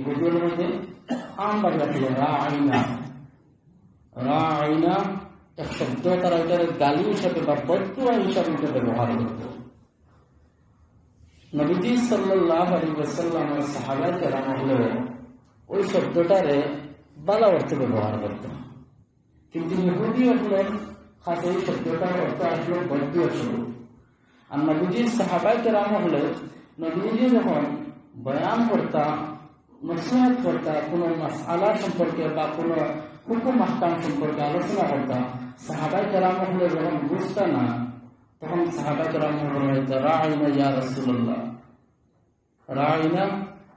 ইহুদিদের মধ্যে আম বাংলা ছিল রা আইনা রা আইনা এক শব্দ তারা এটার গালি হিসাবে বা বদুয়া হিসাবে এটা ব্যবহার করত। নবীজি সাল্লাহ আলী ওয়াসাল্লামের সাহাবাই কেরাম হলে ওই শব্দটারে বালা অর্থে ব্যবহার করত কিন্তু ইহুদি হলেন, খাস এই শব্দটার অর্থ আসলে বদুয়া স্বরূপ আর নবীজির সাহাবাই কেরাম হলে নবীজি যখন বয়ান করতা নসিহত করতা কোনো আলা সম্পর্কে বা কোনো হুকুম আহকাম সম্পর্কে আলোচনা করতা সাহাবাই কেরাম হলে যখন বুঝতা না তখন সাহাবাই কেরাম হলে রাইনা ইয়া রসুল্লাহ রাইনা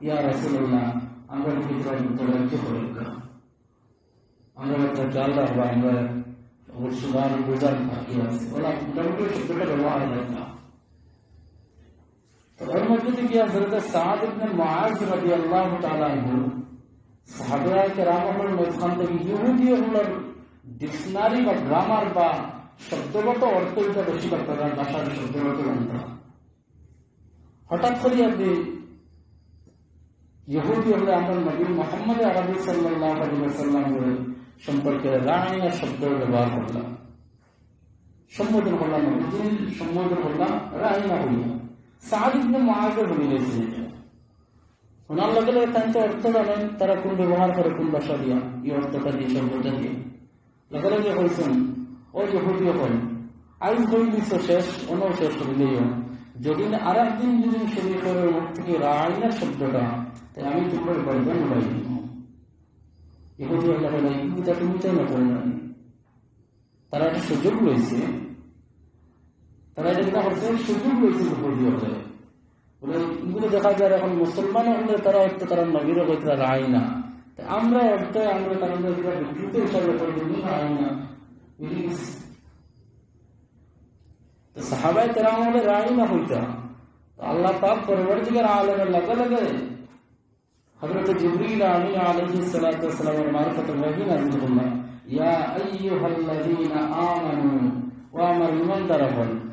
ইয়া রসুল্লাহ আমরা ভিতরে মুতবাজ্য করে আমরা একটা জাল রাখব আমরা সুবার বোঝার বাকি আছে ওরা মোটামুটি শব্দটা ব্যবহার করতাম তো ওর মধ্যে থেকে হজরত সাদ ইবনে মুআজ রাদিয়াল্লাহু তাআলা আনহু সাহাবায়ে কেরামের মধ্যখান থেকে ইহুদি হলোর ডিকশনারি বা গ্রামার বা শব্দগত অর্থ এটা বেশি করতে পারেন ভাষার শব্দগত গ্রন্থ হঠাৎ করে আপনি ইহুদি হলে আমরা নবী মোহাম্মদ আরবি সাল্লাহ আলী সাল্লাম সম্পর্কে রায়না শব্দ ব্যবহার করলাম সম্বোধন করলাম নবীজির সম্বোধন করলাম রায়না হইলাম সাহাদ ইবনে মুআজের বলে গেছে ওনার লগে লগে তাই তো অর্থ জানেন তারা কোন ব্যবহার করে কোন ভাষা দিয়া এই অর্থটা দিয়ে শব্দটা দিয়ে লগে লগে কইছেন ও ইহুদি হল আইন হই দিছ শেষ অনও শেষ হইলেও যদি আর একদিন যদি শরীরের মুখ থেকে রায়না শব্দটা তাই আমি তোমার গর্জন তুমি তাই না করে তারা একটা সুযোগ রয়েছে তারা যেটা করছে সুযোগ রয়েছে এগুলো দেখা যায় এখন মুসলমান হলে তারা হয়তো তারা নবীর হয়তো তারা রায় না। আমরা অর্থ আমরা তারা বিকৃত হিসাবে রায় না সাহাবাই তারা আমাদের রায় না হইতা আল্লাহ পাক পরবর্তীকার আলমের লগে লগে হজরত জিবরিল আমি আলহি সালাতামের মারফত ওয়াহি নাজিল করলাম ইয়া আইয়ুহাল্লাযীনা আমানু ওয়া আমার ঈমানদার হল লা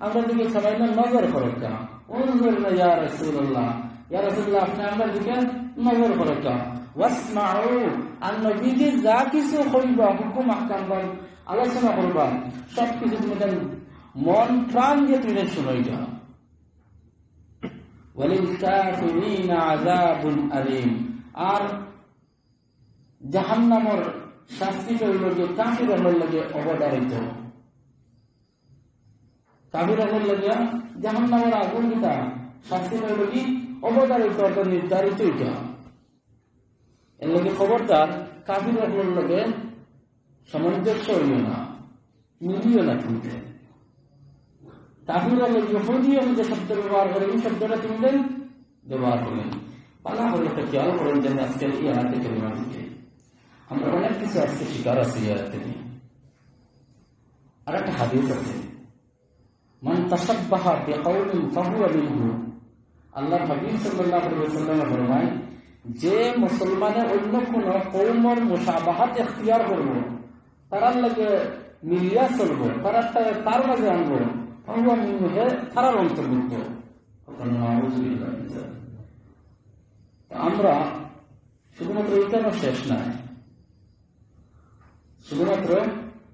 আমরা দিকে সবাই না নজর করে কেন না ইয়া রাসূলুল্লাহ ইয়া রাসূলুল্লাহ আপনি আমরা দিকে নজর ওয়াসমাউ নবীজি যা কিছু হুকুম আলোচনা করবা সব কিছু মন প্রাণ দিয়ে তুমি শুনই যাও ওয়ালিল আযাবুন আলিম আর জাহান্নামের শাস্তি হইল যে কাফির লাগে অবদারিত কাফির হল লাগে জাহান্নামর আগুন দিতা, শাস্তি হইল কি? অবদারিত অর্থাৎ নির্ধারিত এটা এর লগে খবরদার কাফির হল লাগে সামঞ্জস্য হইল না, মিলিও না কিন্তু কাফির হল ইহুদি যে শব্দ ব্যবহার করে শব্দটা তুমি ব্যবহার করলেন। পালা হলো একটা খেয়াল করেন যেন আজকে এই আয়াতে দিকে আমরা অনেক কিছু আজকে শিকার আছি আর একটা হাদিস আছে। আল্লাহ হাবিব যে মুসলমানের অন্য কোন কৌমর মুসাবাহাত ইখতিয়ার করব, তারার লাগে মিলিয়া চলবো, তারা তার মাঝে আনব, ফাহুয়া মিনহু অন্তর্ভুক্ত। আমরা শুধুমাত্র ইকানো শেষ নাই। শুধুমাত্র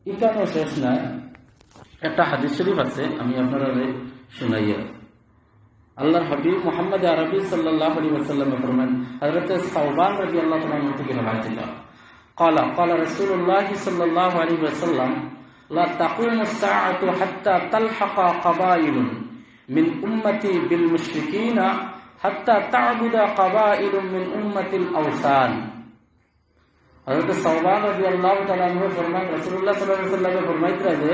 ইকানো শেষ নাই। একটা হাদিস শরীফ আছে আমি আপনারা শুনাইয়া আল্লাহর হাবিব মোহাম্মদ আরবি সাল্লাহ আলী ওসাল্লাম ফরমান হজরত সাউবান রবি আল্লাহ তালা থেকে রবায়ত قال قال رسول الله صلى الله عليه وسلم لا تقوم الساعة حتى تلحق قبائل من أمتي بالمشركين حتى تعبد قبائل من أمة الأوثان হযরত সাওবান রাদিয়াল্লাহু তাআলা আনহু ফরমান রাসূলুল্লাহ সাল্লাল্লাহু আলাইহি ওয়াসাল্লাম ফরমাইতরা যে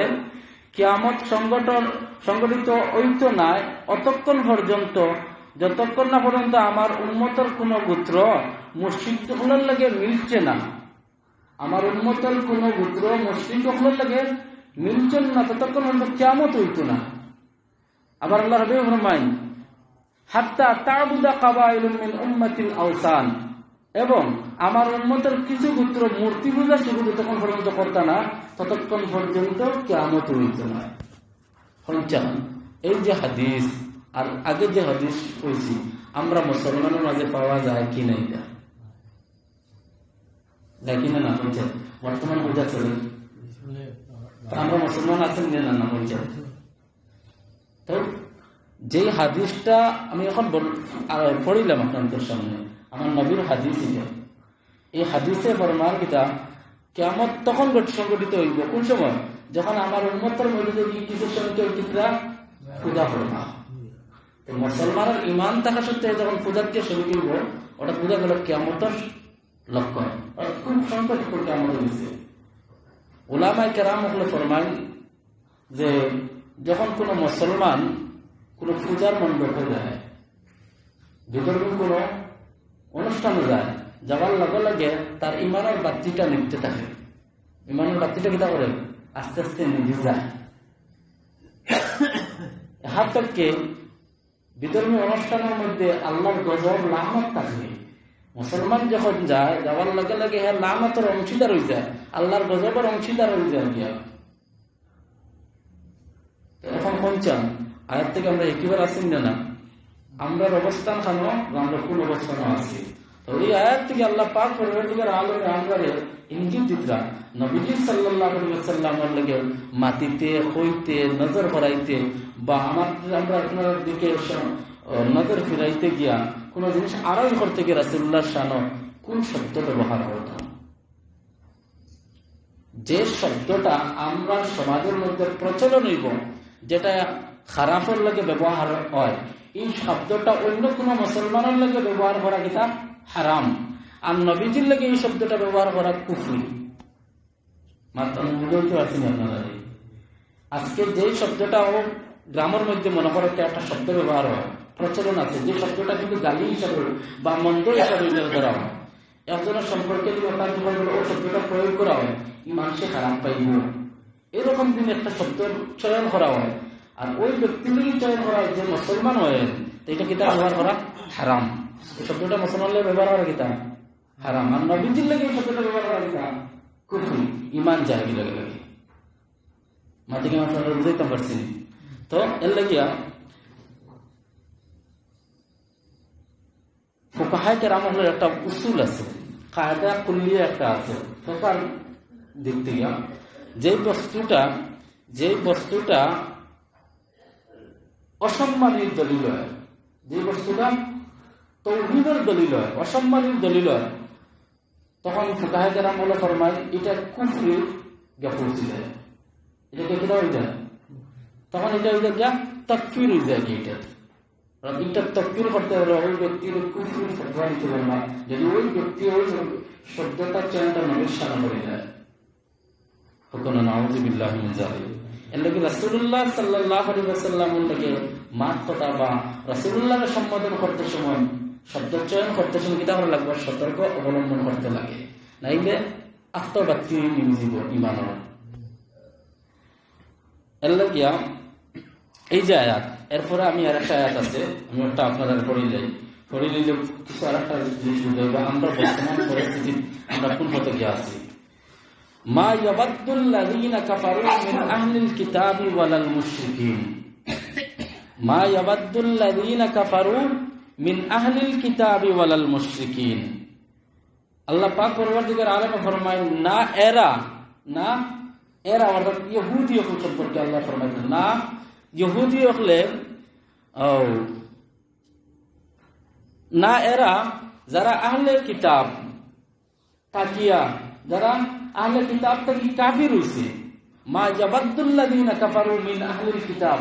কিয়ামত সংগঠন সংগঠিত ঐক্য নাই, অতক্ষণ পর্যন্ত, যতক্ষণ না পর্যন্ত আমার উন্মতর কোন গোত্র মুসলিমগুলোর লাগে মিলছে না। আমার উন্মতর কোন গোত্র মুসলিমগুলোর লাগে মিলছে না, ততক্ষণ পর্যন্ত কেমত হইত না আবার আল্লাহ রবি হাত্তা তাবুদা কাবা মিন উম্মাতিল আওসান। এবং আমার উন্মতের কিছু পুত্র মূর্তি পূজা শুরু যতক্ষণ পর্যন্ত করত না, ততক্ষণ পর্যন্ত কেমত হইত না। পঞ্চান এই যে হাদিস, আর আগে যে হাদিস কইছি আমরা মুসলমানের মাঝে পাওয়া যায় কি না এটা? দেখি না না পঞ্চায়েত বর্তমান বোঝা চলে। আমরা মুসলমান আছেন না না পঞ্চায়েত তো যে হাদিসটা আমি এখন পড়িলাম আপনাদের সামনে আমার নবীর হাদিস। এই হাদিসে ফরমান কিতা কেমন তখন সংগঠিত হইব। কোন সময়? যখন আমার উন্মতের মধ্যে কিছু সংখ্যক কিতরা পূজা করবা। তো মুসলমানের ইমান থাকা সত্ত্বেও যখন পূজাকে শুরু করব, ওটা পূজা গেল কেমতর লক্ষণ। খুব সংকট করে কেমন হয়েছে ওলামাই কেরাম হলে ফরমাই যে, যখন কোনো মুসলমান কোনো পূজার মণ্ডপে যায়, বিতর্ক কোনো অনুষ্ঠানে যায় যাওয়ার লগে লগে তার ইমানের বাতিটা নিতে থাকে। ইমানের বাতিটা কিতা করে? আস্তে আস্তে নিভে যায়। হাত থেকে বিধর্মী অনুষ্ঠানের মধ্যে আল্লাহর গজব লাহমত থাকবে। মুসলমান যখন যায় যাওয়ার লগে লগে হ্যাঁ লাহমতের অংশীদার হয়ে যায়, আল্লাহর গজবের অংশীদার হয়ে যায় গিয়া। এখন পঞ্চাম আয়াত থেকে আমরা একেবার আসেন না? না আমরার অবস্থান খানো আমরা কোন অবস্থানে আছি এই আয়াত থেকে আল্লাহ পাক পরবর্তীকার আলমে আমরা ইঙ্গিত দিতরা নবীজি মাটিতে হইতে, নজর করাইতে বা আমার আমরা আপনার দিকে নজর ফিরাইতে গিয়া কোন জিনিস আড়াই করতে গিয়ে রাসূলুল্লাহ শানো কোন শব্দ ব্যবহার করতাম যে শব্দটা আমরা সমাজের মধ্যে প্রচলন হইব, যেটা খারাপের লাগে ব্যবহার হয় এই শব্দটা অন্য কোন মুসলমানের লাগে ব্যবহার করা কিতা হারাম। আর নবীজির লাগে এই শব্দটা ব্যবহার করা কুফরি। মাত্র আজকে যে শব্দটা ও গ্রামের মধ্যে মনে করো একটা শব্দ ব্যবহার হয়, প্রচলন আছে। যে শব্দটা কিন্তু গালি হিসাবে বা মন্দ হিসাবে করা হয়। একজনের সম্পর্কে শব্দটা প্রয়োগ করা হয়, এই মানুষে খারাপ পাইব। এরকম দিন একটা শব্দ চয়ন করা হয়। আর ওই ব্যক্তিগুলি চয়ন করা যে মুসলমান হয়, তো এটা কিতা ব্যবহার করা হারাম। এই শব্দটা মুসলমানদের ব্যবহার করা কিতা হারাম। আর নবীজির লাগে এই শব্দটা ব্যবহার করা কিতা কুফরি, ইমান যায় লাগে। লাগে মাটিকে আপনারা বুঝাইতে পারছি। তো এর লাগিয়া ফোকাহায় কেরামলের একটা উসুল আছে, কায়দা কুল্লিয়া একটা আছে, ফোকার দিক থেকে। যে বস্তুটা যে বস্তুটা অসম্মানির দলিল হয়। যে বস্তুটা তৌহিদের দলিল হয়, অসম্মানির দলিল হয়, তখন ফুকাহে কেরাম বলে ফরমাই এটা কুফরি গেছে যায় এটাকে কেটা হয়ে যায়। তখন এটা হয়ে যায় হয়ে যায় কি এটা। এটা তকফির করতে হবে ওই ব্যক্তির কুফরি ফতোয়া দিতে পারবে না। যদি ওই ব্যক্তি ওই শব্দটা চয়নটা নবীর সামনে করে যায় তখন নাউজুবিল্লাহ মিন জালিক এর লাগে রাসূলুল্লাহ সাল্লাল্লাহু আলাইহি ওয়াসাল্লামের লাগে মাত কথা বা রাসূলুল্লাহকে সম্বোধন করতে সময়, শব্দ চয়ন করতে সময় কিতা করা লাগবে? সতর্ক অবলম্বন করতে লাগে। নাইলে এই যে আয়াত, এরপরে আমি আর একটা আয়াত আছে, আমি আপনারা পড়ে যাই। পড়ে কিছু আর একটা জিনিস আমরা বর্তমান পরিস্থিতি আমরা কোন পথে গিয়ে আছি। মা ইয়াবাদ্দুল্লাযীনা কাফারু মিন আহলিল কিতাবি ওয়ালাল মুশরিকিন। মা ইয়াবাদ্দুল্লাযীনা কাফারু মিন আহলিল কিতাবি ওয়ালাল মুশরিকিন। আল্লাহ পাক পরবর্তীকার আলমে ফরমায় না এরা না এরা অর্থাৎ ইহুদি সম্পর্কে আল্লাহ ফরমায় না ইহুদি হলে না এরা যারা আহলে কিতাব তাকিয়া, যারা আহলে কিতাব থেকে কাফির হইছে। মা জাবাদুল্লাযীনা কাফারু মিন আহলিল কিতাব।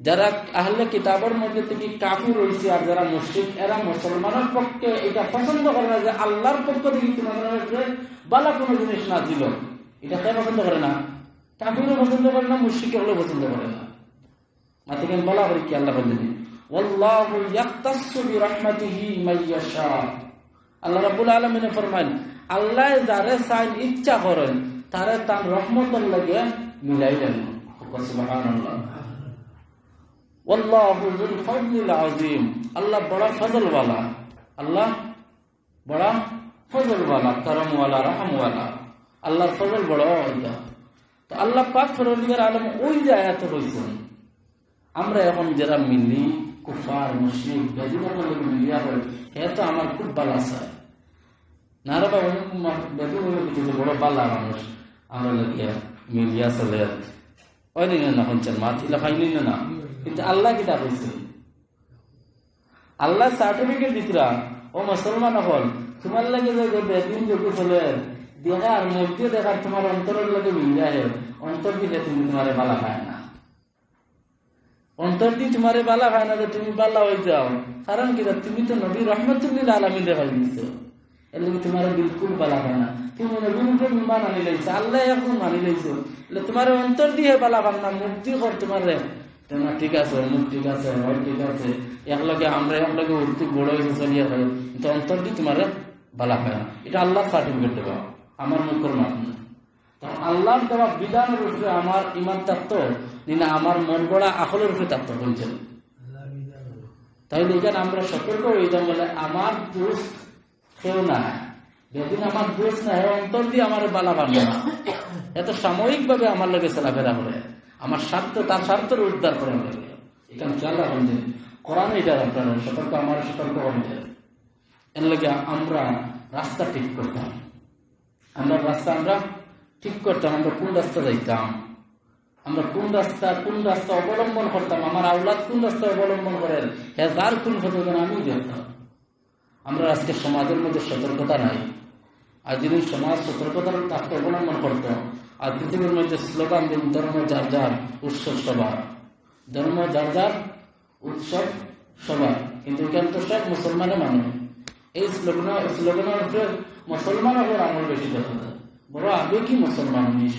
যারা আহলে কিতাবের মধ্যে থেকে কাফি রয়েছে আর যারা মুসলিম এরা মুসলমানের পক্ষে এটা পছন্দ করে না যে আল্লাহর পক্ষ থেকে তোমাদের বালা কোনো জিনিস নাজিল হোক। এটা কে পছন্দ করে না? কাফিরও পছন্দ করে না মুশরিক হলেও পছন্দ করে না। আল্লাহ ইচ্ছা করেন, তারে তার রহমতের লাগে মিলাই দেন আল্লাহ বড় ফজলওয়ালা। আল্লাহ বড় ফজলওয়ালা, করমওয়ালা, রহমওয়ালা। আল্লাহর ফজল বড় তো আল্লাহ পাক আলম ওই যে রয়েছেন, আমরা এখন যারা মিলি, কুফার, মুশরিক বেদিনের মিলিয়া তো আমার খুব বালা চাই নারা কিছু বড় বালা মানুষ, আমরা মিলিয়া চলে হয় না না। কিন্তু আল্লাহ কিতা কইছে আল্লাহ সার্টিফিকেট দিতরা ও মুসলমান হল তোমার লাগে যে যোগ্য দেখার তোমার অন্তরের লাগে অন্তর দিলে তুমি তোমার বালা খায় না। অন্তর দিয়ে তোমারে বালা খায় না যে তুমি বালা হয়ে যাও। কারণ কি তুমি তো রহমতুল্লিল দিয়েছ এর লাগে তোমার বিলকুল বালা খায় না। তুমি নবীর উপর ইমান আনি লাইছো, আল্লাহ এখন মানি লাইছো। তোমার অন্তর দিয়ে বালা খান না মুক্তি কর তোমার। ঠিক আছে মুখ ঠিক আছে হয় ঠিক আছে। একলগে আমরা একলগে উঠতে বড় হয়েছে, চলিয়া খাই কিন্তু অন্তর তোমার খায় না। এটা আল্লাহ সার্টিফিকেট দেবা আমার মুখের মাধ্যমে। আল্লাহ দেওয়া বিধানের উপরে আমার ইমান তাত্ত্ব না আমার মন গড়া আখলের উপরে তাত্ত্ব বলছেন। তাইলে এখানে আমরা সতর্ক হয়ে যাম বলে আমার দোষ কেউ না যেদিন আমার দোষ না হয়, অন্তর দিয়ে আমার বালা বানবে না। এত সাময়িক ভাবে আমার লাগে চলাফেরা করে। আমার স্বার্থ, তার স্বার্থের উদ্ধার করে লাগে এখানে চালা বলছেন কোরআন এটা আপনারা সতর্ক আমার সতর্ক হয়ে এর লাগে আমরা রাস্তা ঠিক করতাম। আমরা রাস্তা, আমরা ঠিক করতাম, আমরা কোন রাস্তা যাইতাম? আমরা কোন রাস্তা কোন রাস্তা অবলম্বন করতাম? আমার আউলাদ কোন রাস্তা অবলম্বন করেন? হ্যাঁ যার কোন ফটোজন আমি দেখতাম আমরা আজকে সমাজের মধ্যে সতর্কতা নাই। আর যদি সমাজ সতর্কতার তাকে অবলম্বন করতো আর পৃথিবীর মধ্যে স্লোগান দিন ধর্ম যার যার, উৎসব সবার। ধর্ম যার যার, উৎসব সবার। কিন্তু এখানে তো সব মুসলমানের মানুষ এই স্লোগান স্লোগানের উপরে মুসলমানের আমল বেশি দেখা যায় বড় আগে কি মুসলমান এই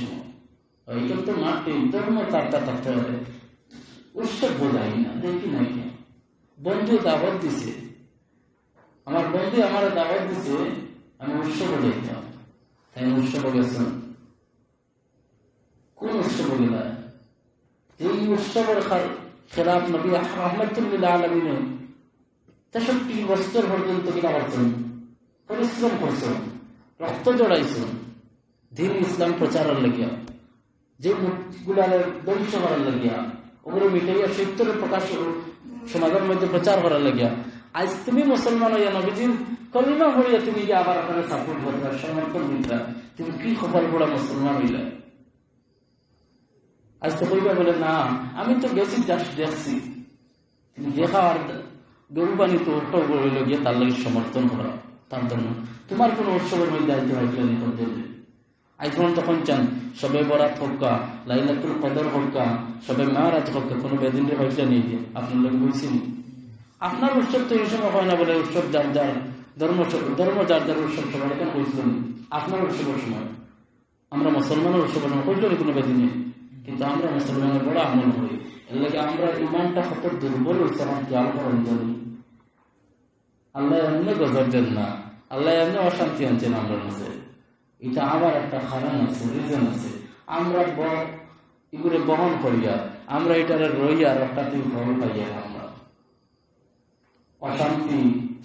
এইটা তো মাঠে, ধর্ম তারটা থাকতে হবে। উৎসব বোঝাই না, দেখি নাই বন্ধু দাওয়াত দিছে। আমার বন্ধু আমার দাওয়াত দিছে, আমি উৎসবে দেখতাম তাই উৎসব গেছিলাম কোন উৎসব গেলা এই উৎসবের খেলাফ নবী রহমতুল্লাহ তেষট্টি বছর পর্যন্ত কিনা করছেন পরিশ্রম করছেন, রক্ত জড়াইছেন, দিন ইসলাম প্রচারের লাগিয়া, যে মূর্তিগুলার ধ্বংস করার লাগিয়া, ওগুলো মিটাইয়া সত্যের প্রকাশ সমাজের মধ্যে প্রচার করার লাগিয়া। আজ তুমি মুসলমান হইয়া নবীজিন কলিমা হইয়া তুমি আবার আপনার সাপোর্ট করবে, সমর্থন দিতা তুমি কি খবর পড়া মুসলমান হইলে? আজ তো কইবা বলে, না, আমি তো গেছি দেখছি তুমি দেখা আর তো ওটাও গিয়ে তার লাগে সমর্থন করা, তার জন্য। তোমার কোন উৎসবের মধ্যে আইতে হয়েছিল নিকটে আইফোন তখন চান, সবে বরাত হক্কা, লাইলাতুল কদর হক্কা, সবে মারাজ হক্কা, কোনো বেদিন হয়েছে নিয়ে গিয়ে আপনার লোক বুঝছেন আপনার উৎসব তো এই সময় হয় না বলে, উৎসব যার যার, ধর্ম ধর্ম যার যার উৎসব, সবার এখানে হয়েছিল আপনার উৎসবের সময়, আমরা মুসলমানের উৎসবের সময় হইল কোনো বেদিনে কিন্তু আমরা মুসলমানের বড় আমল করি এর লাগে আমরা ইমানটা কত দুর্বল হচ্ছে আমার খেয়াল করেন জানি আল্লাহ এমনি গজর দেন না। আল্লাহ এমনি অশান্তি আনছেন আমরা মধ্যে এটা আবার একটা কারণ আছে, রিজন আছে। আমরা এগুলো বহন করিয়া আমরা এটারে রইয়া একটা দিন ভয় পাইয়া আমরা। অশান্তি,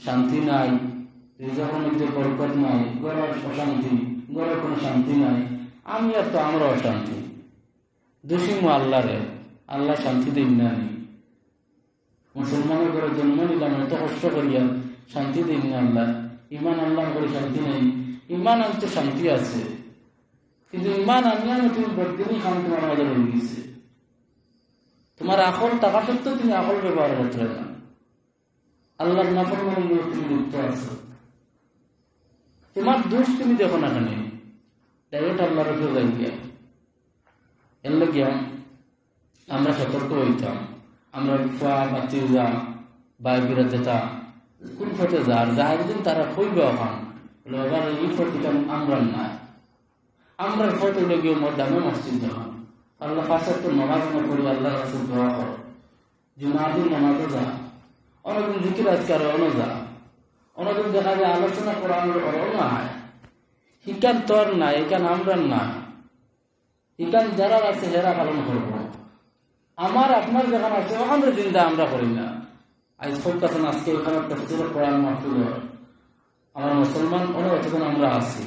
শান্তি নাই। রিজনের মধ্যে বরকত নাই গড়ের অশান্তি গড়ের কোনো শান্তি নাই। আমি আর তো আমরা অশান্তি। দোষী আল্লাহ রে আল্লাহ শান্তি দিন না মুসলমানের ঘরে জন্ম নিলাম, এত কষ্ট করিয়া শান্তি দিন না আল্লাহ। ইমান আল্লাহ করে শান্তি নেই। ইমান আনতে শান্তি আছে। কিন্তু ইমান আনিয়া তুমি বদিনই খান তোমার মাঝে হয়ে গেছে। তোমার আকল টাকা সত্ত্বেও তুমি আকল ব্যবহার করতে না। আল্লাহর নাফরমানি নিয়ে তুমি লিপ্ত আছো। তোমার দোষ তুমি দেখো না কেন? ডাইরেক্ট আল্লাহর যাই গিয়া এর লাগিয়া আমরা সতর্ক হইতাম আমরা ফুয়া বাতি যা বাই বিরা যেতা কোন ফটে যা আর যাহার দিন তারা কইবে ওখান বলে এবার এই ফটিটা আমরা না আমরা ফটো লেগে মোর দামে মসজিদ যখন আল্লাহ ফাঁসার তো নমাজ না পড়ি আল্লাহ কাছে দোয়া কর জুমাদিন নমাজও যা অনেকদিন জিকির আজকার অন যা অনেকদিন দেখা যায় আলোচনা করানোর অরও না হয় হিকান তোর না এখান আমরা না হিকান যারা আছে, হেরা পালন করব আমার, আপনার যেখানে আছে, ওখানে চিন্তা আমরা করি না। আজ আছেন আজকে এখানে তফসিল কোরআন মাহফিল হয়। আমার মুসলমান অনেক অতক্ষণ আমরা আছি।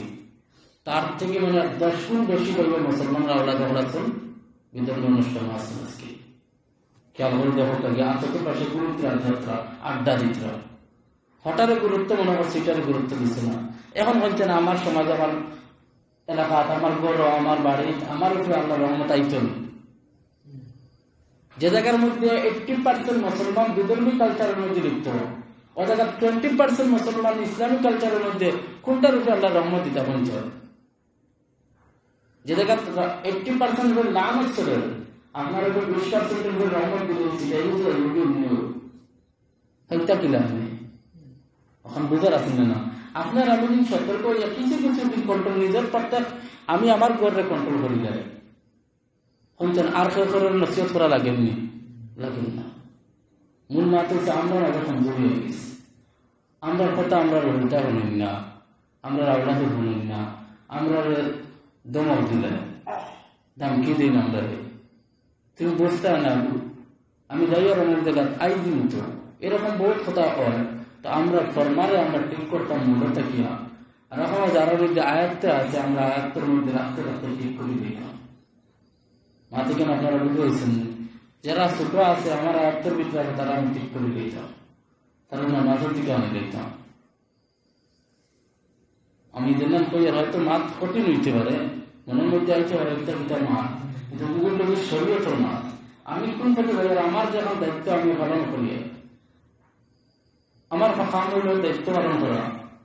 তার থেকে মানে দশ গুণ বেশি করবে মুসলমানরা ওরা যখন আছেন বিতর্ক অনুষ্ঠান আছেন আজকে। খেয়াল করে দেখো কাকে আতঙ্কের পাশে গুরুত্ব আড্ডা দিত্রা। হঠাৎ গুরুত্ব মনে করছে, এটার গুরুত্ব দিচ্ছে না। এখন বলছে না আমার সমাজ আমার এলাকাত আমার গড় আমার বাড়ি, আমার উপরে আল্লাহ রহমত আইতন যে জায়গার মধ্যে এইটটি পার্সেন্ট মুসলমান বিধর্মী কালচারের মধ্যে লিপ্ত ও জায়গা টোয়েন্টি পার্সেন্ট মুসলমান ইসলামিক কালচারের মধ্যে কোনটার উপরে আল্লাহ রহমত দিতে বলছে যে জায়গা এইটটি পার্সেন্ট নাম হচ্ছে আপনার উপর বিশ পার্সেন্টের উপর রহমত এখন বুঝার আছেন না। আপনার আমি সতর্ক হইয়া কিছু কিছু দিন কন্ট্রোল নিজের প্রত্যেক আমি আমার গড়ে কন্ট্রোল করি যায় শুনছেন, আর কেউ করার নসিহত করা লাগেননি লাগেন না। মূল মাত হচ্ছে আমরা কমজোরি গেছি। আমরা কথা আমরা রহিতা শুনেন না। আমরা রাওলাকে শুনেন না। আমরা দমক দিলেন দামকি দিন আমরা। তুমি বুঝতে না আমি যাই আর আমার জায়গা আই দিন তো। এরকম বহুত কথা হয়। তো আমরা ফরমারে আমরা ঠিক করতাম মূলত থাকিয়া আর এখন যারা মধ্যে আয়াত্তে আছে, আমরা আয়াত্তের মধ্যে রাখতে রাখতে ঠিক করে দিলাম মাতে কেন আপনারা বুঝতে হয়েছেন যারা ছোট আছে, আমার আয়াত্তের ভিতরে আছে, তারা আমি ঠিক করে দিতাম তারা নামাজের দিকে আমি দেখতাম। আমি দিলাম কই হয়তো মাত কঠিন হইতে পারে, মনের মধ্যে আইতে পারে এটা এটা মাত কিন্তু গুগল মাত আমি কোন ভাই আমার যখন দায়িত্ব আমি পালন করি। আমার কাম দায়িত্ব পালন করা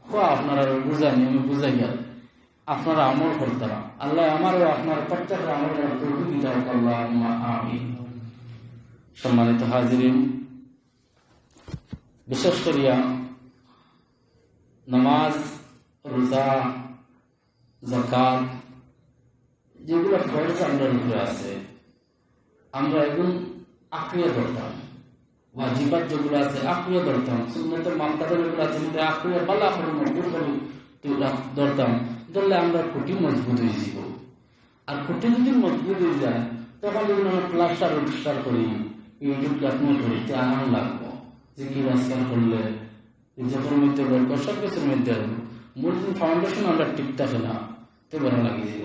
খোয়া, আপনারা বুঝানি আমি বুঝাই গেল। আপনারা আমল করতাম আল্লাহ আমারও আপনার প্রত্যেকের আমল দিতে আল্লাহ আমি সম্মানিত হাজিরিন, বিশেষ করিয়া নামাজ, রোজা জাকাত যেগুলো ফরজ আমরা আছে, আমরা এখন আঁকড়িয়ে ধরতাম। ওয়াজিবাত যেগুলো আছে আঁকড়িয়ে ধরতাম সুন্নতের মামকাতা যেগুলো আছে সেটা আঁকড়িয়ে বালা করে মজবুত করে ধরতাম ধরলে আমরা খুঁটি মজবুত হয়ে যাব আর খুঁটি যদি মজবুত হয়ে যায় তখন যদি আমরা প্লাস্টার উৎসার করি ইউটিউব যত্ন করি তে আমার লাগবো যে কি রাস্তার করলে যখন মধ্যে গল্প সব কিছুর মধ্যে মূল ফাউন্ডেশন আমরা ঠিক না তো ভালো লাগিয়ে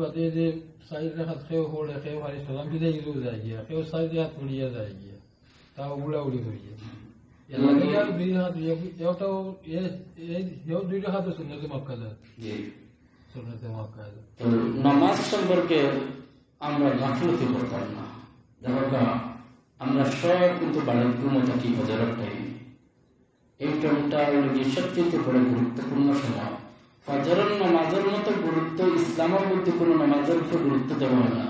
বাদে যে ৰেখাত সেও পঢ়ে সেও হাৰি চলাম কিনে গিলেও যায় গিয়া সেও চাৰি ৰেখাত পঢ়িয়া যায় গিয়া তাও উৰা উৰি হৈ যায় এলাকে ইয়াৰ দুই ৰেখাত এওঁটাও সেও দুই ৰেখাতো সুন্নতে মক্কাদার সুন্নতে মক্কাদার নামাজ সম্পর্কে আমরা গাফলতি করতাম না দেখো আমরা সব কিন্তু বাড়ির ঘুমো থাকি হজারের টাইম এই টাইমটা সবচেয়ে বড় গুরুত্বপূর্ণ সময় ফজরের নামাজের মতো গুরুত্ব, ইসলামের মধ্যে কোনো নামাজের উপর গুরুত্ব দেওয়া হয় না।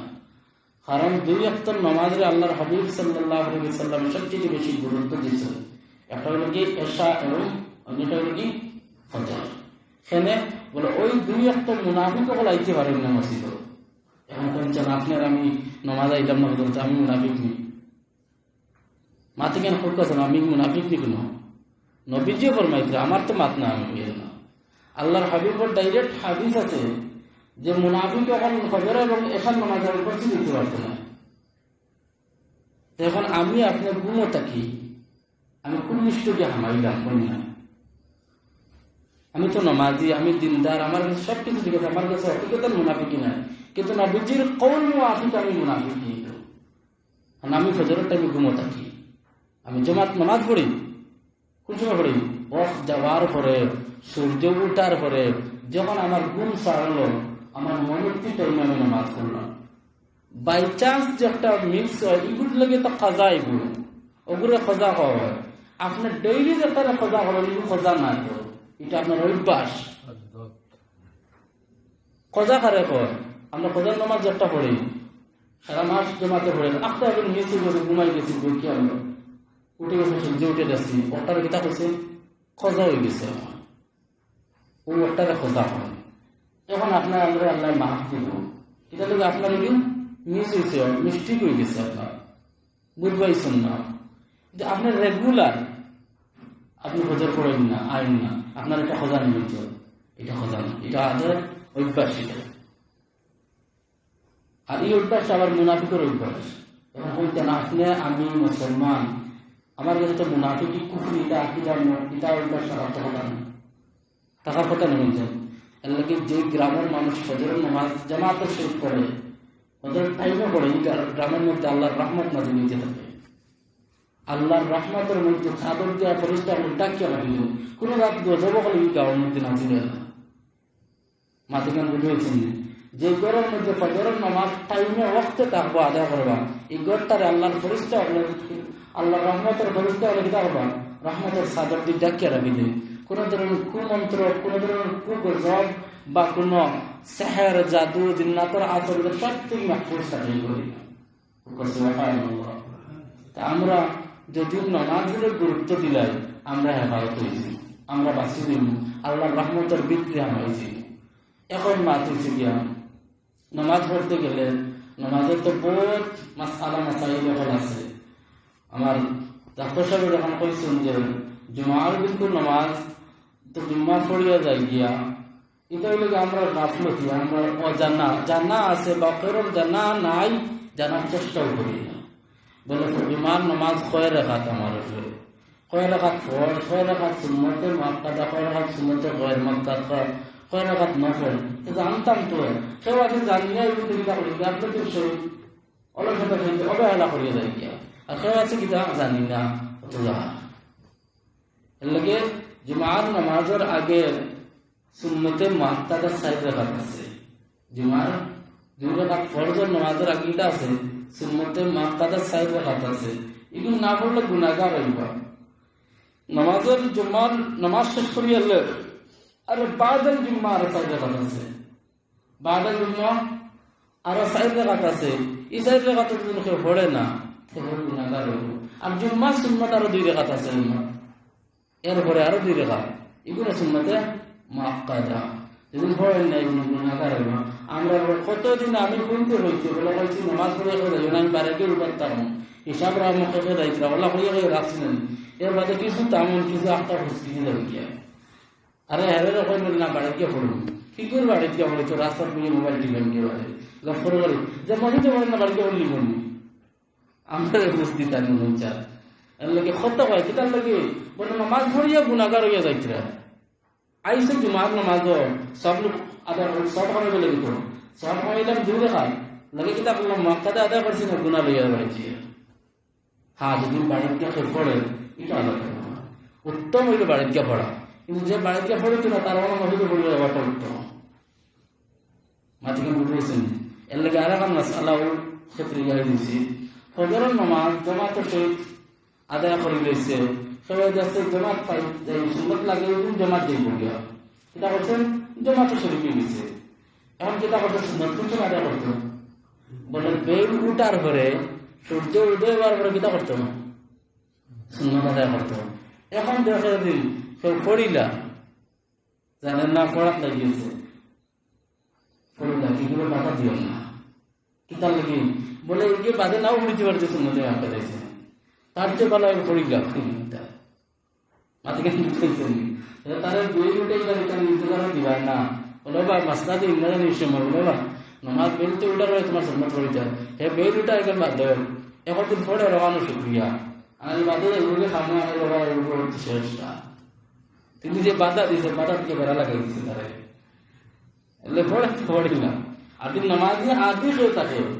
কারণ দুই অক্তর নামাজের আল্লাহর হাবিব সাল্লাহ সাল্লাম সবচেয়ে বেশি গুরুত্ব দিয়েছে একটা হলো কি এশা এবং অন্যটা হলো কি ফজর। সেখানে বলে ওই দুই অক্তর মুনাফিক সকল আইতে পারেন না মসজিদ। এখন বলছেন, আপনার আমি নমাজ আইলাম না বলতে আমি মুনাফিক নি মাতে কেন কথা আমি মুনাফিক নি কেন? নবীজিও ফরমাইছিল আমার তো মাত না, আমি না। আল্লাহর হাবিবর ডাইরেক্ট হাদিস আছে যে মুনাফিক এখন ফজর এবং এখন নামাজের উপর দিতে পারতো না। এখন আমি আপনার গুমো থাকি আমি কোন নিষ্ঠকে হামাইলাম কন্যা আমি তো নমাজি, আমি দিনদার, আমার কাছে সব কিছু ঠিক আছে, আমার কাছে হকিকতার মুনাফিকি নাই। কিন্তু নবীজির কৌল মুআফিক আমি মুনাফিকি কারণ আমি ফজরের টাইমে ঘুমো থাকি। আমি জমাত নামাজ পড়ি, কোন সময় পড়ি? বস যাওয়ার পরে। সূর্য উঠার পরে যখন আমার গুম সারলো, আমার মনে কি তৈরি আমি নামাজ পড়লাম বাই চান্স যে একটা মিক্স হয় এগুলো লাগে তো খাজা এগুলো ওগুলো খোঁজা হয়। আপনার ডেইলি যে তারা খোঁজা হলো এগুলো খোঁজা না তো, এটা আপনার অভ্যাস। খোঁজা কারে কর আমরা খোঁজার নামাজ একটা পড়ি। সারা মাস জমাতে পড়ে আপনি এখন মিস করে ঘুমাই গেছি কি আমরা উঠে গেছে সূর্য উঠে যাচ্ছি। ওটার কিতাব হয়েছে খোঁজা হয়ে গেছে আমার। ওটারে খোঁজা হয় এখন আপনার আমরা আল্লাহ মাফ দিব এটা লোক আপনার কি মিস হয়েছে হয়ে গেছে আপনার? বুঝবাইছেন না। যে আপনার রেগুলার আপনি খোঁজার করেন না, আইন না। আপনার এটা খোঁজা এটা খোঁজা এটা অভ্যাস এটা। আর এই অভ্যাসটা আবার মুনাফিকের অভ্যাস। এখন বলতেন, আপনি, আমি মুসলমান, আমার কাছে তো মুনাফিক কুফরি, এটা আকিদার এটা অভ্যাস রাখতে কথা না থাকার কথা নেই বলছেন এর লাগে যে গ্রামের মানুষ ফজরের নামাজ জামাতে শরীফ করে ওদের টাইমে পড়ে গ্রামের মধ্যে আল্লাহর রহমত নাজিল নিতে থাকে। আল্লাহর রহমতের মধ্যে চাদর দেওয়া ফরিস্তা ডাকিয়ে রাখিল কোনো রাত গজব হলে এই গাঁয়ের মধ্যে নাজিল হয় না। মাঝখান বুঝেছেন যে গরম মধ্যে ফজরের নামাজ টাইমে, ওয়াক্তে থাকব আদায় করবা, এই গড়টারে আল্লাহর ফরিস্তা আল্লাহর রহমতের ফরিস্তা হলে করবা রহমতের সাদর দিয়ে ডাকিয়ে রাখিলে। কোন ধরনের কুমন্ত্র, কোন ধরনের কুগজব বা কোন সেহের, জাদু, জিন্নাতর সব থেকে মাহফুজ থাকে করি তা আমরা যদি নমাজের গুরুত্ব দিলাই, আমরা হেফাজত হয়েছি আমরা বাঁচি দিন আল্লাহর রহমতের বিক্রি হয়েছি এখন মাত হয়েছে গিয়া, নমাজ পড়তে গেলে নমাজের তো বহুত মাস আলা মাসাইল আছে। আমার ডাক্তার সাহেব যখন কইছেন যে জুমার কিন্তু নমাজ তো জুম্মা পড়িয়া যায় গিয়া, এটা হইলে আমরা গাফলতি, আমরা অজানা। জানা আছে বা কেরম জানা নাই, জানার চেষ্টাও করি না। বলে বিমান নমাজ কয় রেখাত আমার কয় রেখাত ফর কয় রেখাত সুন্নতে মাক্কাদা কয় রেখাত সুন্নতে কয় মাক্কাদ কয় রেখাত নফল? জানতাম তো কেউ আছে জানিয়ে কিন্তু কিতা করি আপনি তো শরীর অলপ সাথে কিন্তু অবহেলা করিয়ে যায় গিয়া। আর কেউ আছে জানি না জুমার নামাজের আগে সুন্নতে মাক্কাদা সাইড রেখাত আছে। জুমার দুই রেখাত নামাজের আগে এটা আছে, সুন্নতে মাক্কাদা সাইড আছে। এগুলো না পড়লে গুণাগার হইবা। নামাজের নামাজ শেষ করিয়া এলে, আরে বাদাল জুম্মা আর সাইড রেখাত আছে। বাদাল জুম্মা আর সাইড রেখাত আছে। এই সাইড রেখাত যদি কেউ পড়ে না গুণাগার হইব। আর জুম্মা সুন্নত আরও দুই রেখাত আছে এরপরে আরও দুই রেখা। এগুলো সুন্নতে মাক্কাদা। যেদিন পড়েন না আমরা কতদিন আমি শুনতে হইতে বলে বলছি নামাজ পড়ে করে যাই আমি বাইরে কেউ পারতাম, হিসাব রাম মুখে যাইছিল বলা হইয়া হয়ে রাখছিলেন। এর বাদে কিছু তেমন কিছু আটটা ফুসকিতে যাবে গিয়া। আরে হেরে রকম না বাড়ি গিয়ে পড়ুন। কি করে বাড়ি গিয়ে পড়ে রাস্তার দিয়ে মোবাইল টিপেন গিয়ে বাড়ি? গফর করে যে মসজিদে পড়েন না, বাড়ি গিয়ে পড়লি বলবি আমরা বুঝতে তার মনে চার এর লাগে কত লাগে, বলে নামাজ পড়িয়া গুণাগার হইয়া যাইতরা আইসে জুমার নামাজ সব লোক আদায় সব হবে বলে দিত সব হইলাম দুই রেখা লাগে কিতা করলাম মক্কাতে আদায় করছি না গুণা লইয়া বাড়িছি হ্যাঁ যদি বাড়িতে গিয়ে পড়ে এটা আলাদা। উত্তম হইল বাড়িতে গিয়ে পড়া কিন্তু যে বাড়িতে গিয়ে পড়েছে না তার মানে মসজিদে পড়ে যাওয়াটা উত্তম মাঝখানে বুঝেছেন এর লাগে আর এখন আল্লাহ ক্ষেত্রে গাড়ি দিয়েছি ফজরের নামাজ জমাত সহিত আদায় করে লইছে সবাই যাচ্ছে জমাত পাই যাই সুন্দর লাগে জমাত দিয়ে পড়িয়া এটা করছেন, জমাতে শরীফে গেছে এখন যেটা করতে সুন্দর কিন্তু আদায় করতো বলে বেল উঠার পরে, সূর্য উদয় হওয়ার পরে কিতা করতো সুন্নত আদায় করতো এখন দেখা দিন কেউ পড়িলা জানেন না, পড়াত লাগিয়েছে। পড়িলা কিগুলো বাধা দিও না কিতার লাগি বলে এগুলো বাদে নাও পড়িতে পারছে সুন্নত আঁকা দিয়েছে সামনে আগে বাবা এগুলো হচ্ছে শেষটা। তিনি যে বাধা দিয়েছে, বাধা বেড়া লাগাই দিচ্ছে তারা। এলে পড়ে পড়ি না। আর নামাজে আদি হয়ে থাকে।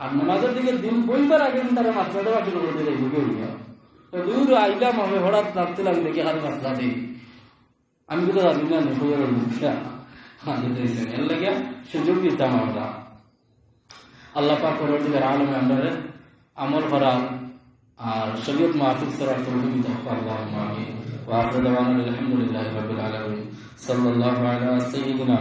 আর নামাজের দিকে দিন বইবার আগে তারা মাত্রা দেওয়া শুরু করে দিলে ঢুকে উঠলাম তো দূর আইলাম আমি, হঠাৎ নাচতে লাগলে কি হাতে মাত্রা দিই আমি তো জানি না হয়ে এর লাগে সুযোগ দিতাম আমরা আল্লাহ পাক পরবর্তীকার আলমে আমরা আমল করার আর শরীয়ত মাহফিজ করার দাও, আল্লাহুম্মা আমিন। ওয়া আখিরু দাওয়ানা আলহামদুলিল্লাহি সাল্লাল্লাহু আলা সাইয়্যিদিনা